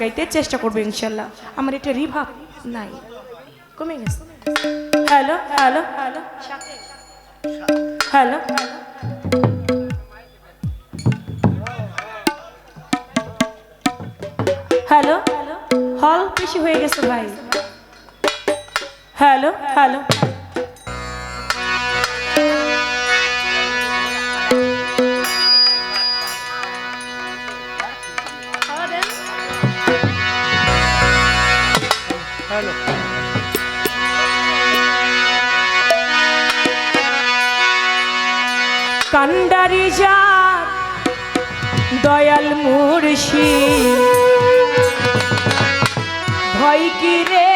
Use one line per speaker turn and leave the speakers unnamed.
গাইতে চেষ্টা করব ইনশাল্লাহ। আমার এটা রিভাব নাই। কমে গেছে। Hello hello hello. Hello. Hello হল বেশি হয়ে গেছে ভাই। Hello hello. কান্ডারি যার দয়াল মুর্শি ভয় কি রে?